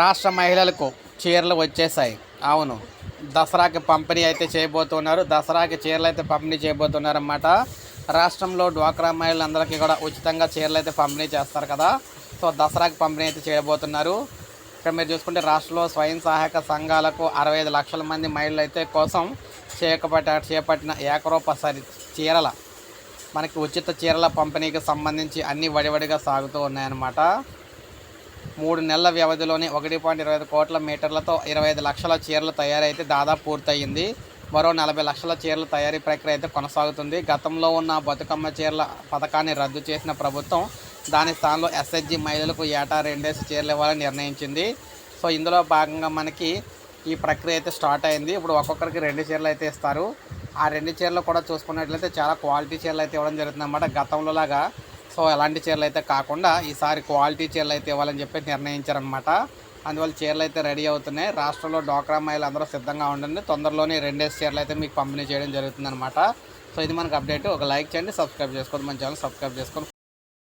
రాష్ట్ర మహిళలకు చీరలు వచ్చేసాయి. అవును. దసరాకి పంపిణీ అయితే చేయబోతున్నారు. దసరాకి చీరలు అయితే పంపిణీ చేయబోతున్నారు అన్నమాట రాష్ట్రంలో డ్వాక్రా మహిళలందరికీ కూడా ఉచితంగా చీరలు అయితే పంపిణీ చేస్తారు కదా. సో దసరాకి పంపిణీ అయితే చేయబోతున్నారు. ఇక్కడ మీరు చూసుకుంటే రాష్ట్రంలో స్వయం సహాయక సంఘాలకు అరవై ఐదు లక్షల మంది మహిళలు అయితే కోసం చేపట్ట చేపట్టిన ఏకరూపసరి చీరల మనకి ఉచిత చీరల పంపిణీకి సంబంధించి అన్ని వడివడిగా సాగుతూ ఉన్నాయన్నమాట. మూడు నెలల వ్యవధిలోనే ఒకటి పాయింట్ ఇరవై ఐదు కోట్ల మీటర్లతో ఇరవై ఐదు లక్షల చీరలు తయారైతే దాదాపు పూర్తయింది. మరో నలభై లక్షల చీరల తయారీ ప్రక్రియ అయితే కొనసాగుతుంది. గతంలో ఉన్న బతుకమ్మ చీరల పథకాన్ని రద్దు చేసిన ప్రభుత్వం దాని స్థానంలో ఎస్హెచ్జి మహిళలకు ఏటా రెండేసి చీరలు ఇవ్వాలని నిర్ణయించింది. సో ఇందులో భాగంగా మనకి ఈ ప్రక్రియ అయితే స్టార్ట్ అయింది. ఇప్పుడు ఒక్కొక్కరికి రెండు చీరలు అయితే ఇస్తారు. ఆ రెండు చీరలు కూడా చూసుకున్నట్లయితే చాలా క్వాలిటీ చీరలు అయితే ఇవ్వడం జరుగుతుంది అన్నమాట గతంలో లాగా సో ఎలాంటి చీరలు అయితే కాకుండా ఈసారి క్వాలిటీ చీరలు అయితే ఇవ్వాలని చెప్పి నిర్ణయించారనమాట అందువల్ల చీరలు అయితే రెడీ అవుతున్నాయి. రాష్ట్రంలో డోక్రా మహిళలు అందరూ సిద్ధంగా ఉండండి. తొందరలోనే రెండేసి చీరలు అయితే మీకు పంపిణీ చేయడం జరుగుతుందనమాట సో ఇది మనకు అప్డేట్. ఒక లైక్ చేయండి సబ్స్క్రైబ్ చేసుకోండి. మన ఛానల్ సబ్స్క్రైబ్ చేసుకొని